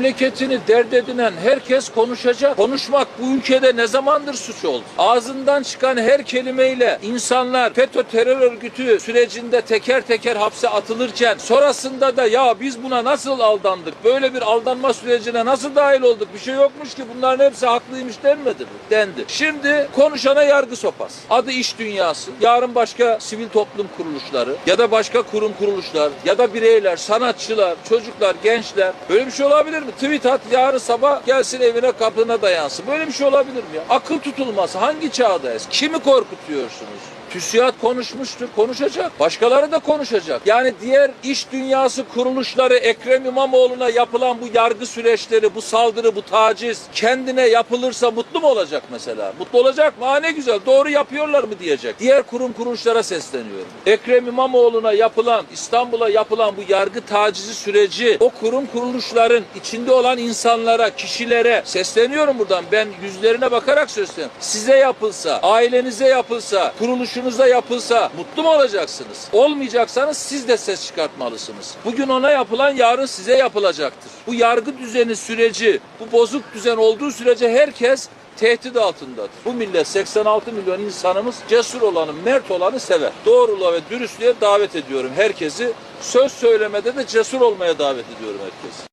Memleketini dert edinen herkes konuşacak. Konuşmak bu ülkede ne zamandır suç oldu? Ağzından çıkan her kelimeyle insanlar FETÖ terör örgütü sürecinde teker teker hapse atılırken sonrasında da ya biz buna nasıl aldandık? Böyle bir aldanma sürecine nasıl dahil olduk? Bir şey yokmuş ki bunların hepsi haklıymış denmedi mi? Dendi. Şimdi konuşana yargı sopası. Adı iş dünyası. Yarın başka sivil toplum kuruluşları ya da başka kurum kuruluşlar ya da bireyler, sanatçılar, çocuklar, gençler. Böyle bir şey olabilir mi? Tweet at yarın sabah gelsin evine kapına dayansın. Böyle bir şey olabilir mi ya? Akıl tutulması hangi çağdayız? Kimi korkutuyorsunuz? TÜSİAD konuşmuştur, konuşacak. Başkaları da konuşacak. Yani diğer iş dünyası kuruluşları Ekrem İmamoğlu'na yapılan bu yargı süreçleri, bu saldırı, bu taciz kendine yapılırsa mutlu mu olacak mesela? Mutlu olacak mı? Ha ne güzel doğru yapıyorlar mı diyecek. Diğer kurum kuruluşlara sesleniyorum. Ekrem İmamoğlu'na yapılan, İstanbul'a yapılan bu yargı tacizi süreci o kurum kuruluşların içinde olan insanlara, kişilere sesleniyorum buradan. Ben yüzlerine bakarak sesleniyorum. Size yapılsa, ailenize yapılsa, kuruluşunuza yapılsa mutlu mu olacaksınız? Olmayacaksanız siz de ses çıkartmalısınız. Bugün ona yapılan yarın size yapılacaktır. Bu yargı düzeni süreci, bu bozuk düzen olduğu sürece herkes tehdit altındadır. Bu millet 86 milyon insanımız cesur olanı, mert olanı sever. Doğruluğa ve dürüstlüğe davet ediyorum herkesi. Söz söylemede de cesur olmaya davet ediyorum herkesi.